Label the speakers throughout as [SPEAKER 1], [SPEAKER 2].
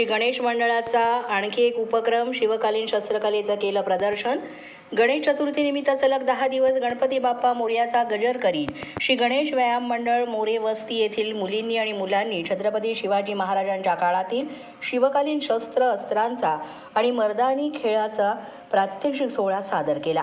[SPEAKER 1] श्री गणेश मंडळाचा आणखी एक उपक्रम शिवकालीन शस्त्रकलेचं केलं प्रदर्शन. गणेश चतुर्थीनिमित्त सलग दहा दिवस गणपती बाप्पा मोर्याचा गजर करीत श्री गणेश व्यायाम मंडळ मोरे वस्ती येथील मुलींनी आणि मुलांनी छत्रपती शिवाजी महाराजांच्या काळातील शिवकालीन शस्त्र अस्त्रांचा आणि मर्दानी खेळाचा प्रात्यक्षिक सोहळा सादर केला.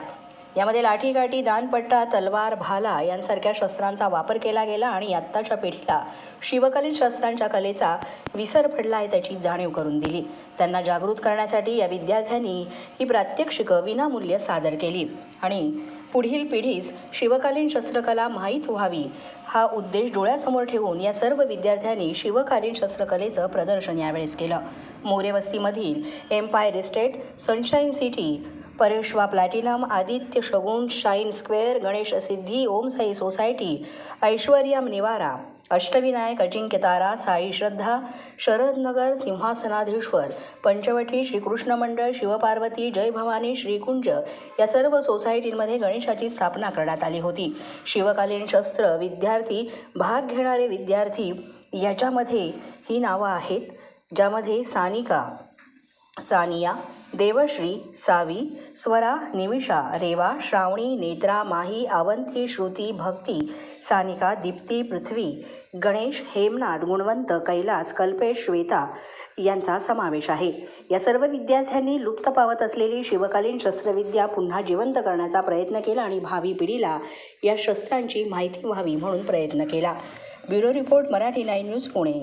[SPEAKER 1] यामध्ये लाठीकाठी दानपट्टा तलवार भाला यांसारख्या शस्त्रांचा वापर केला गेला आणि आत्ताच्या पिढीला शिवकालीन शस्त्रांच्या कलेचा विसर पडला आहे त्याची जाणीव करून दिली. त्यांना जागृत करण्यासाठी या विद्यार्थ्यांनी ही प्रात्यक्षिकं विनामूल्य सादर केली. आणि पुढील पिढीस शिवकालीन शस्त्रकला माहीत व्हावी हा उद्देश डोळ्यासमोर ठेवून या सर्व विद्यार्थ्यांनी शिवकालीन शस्त्रकलेचं प्रदर्शन यावेळेस केलं. मोरेवस्तीमधील empire estate sunshine city परेशवा platinum Aditya Shagun shine square Ganesh Siddhi Om Sai society Aishwaryam Nivara Ashtavinayak Ajinkya तारा साई श्रद्धा शरदनगर सिंहासनाधीश्वर पंचवटी श्रीकृष्ण मंडळ शिवपार्वती जय भवानी श्रीकुंज या सर्व सोसायटींमध्ये गणेशाची स्थापना करण्यात आली होती. शिवकालीन शस्त्र विद्यार्थी भाग घेणारे विद्यार्थी याच्यामध्ये ही नावं आहेत ज्यामध्ये सानिका सानिया देवश्री सावी स्वरा निमिषा रेवा श्रावणी नेत्रा माही अवंती श्रुती भक्ती सानिका दीप्ती पृथ्वी गणेश हेमनाथ गुणवंत कैलास कल्पेश श्वेता यांचा समावेश आहे. या सर्व विद्यार्थ्यांनी लुप्त पावत असलेली शिवकालीन शस्त्रविद्या पुन्हा जिवंत करण्याचा प्रयत्न केला आणि भावी पिढीला या शस्त्रांची माहिती व्हावी म्हणून प्रयत्न केला. Bureau report Marathi nine news Pune.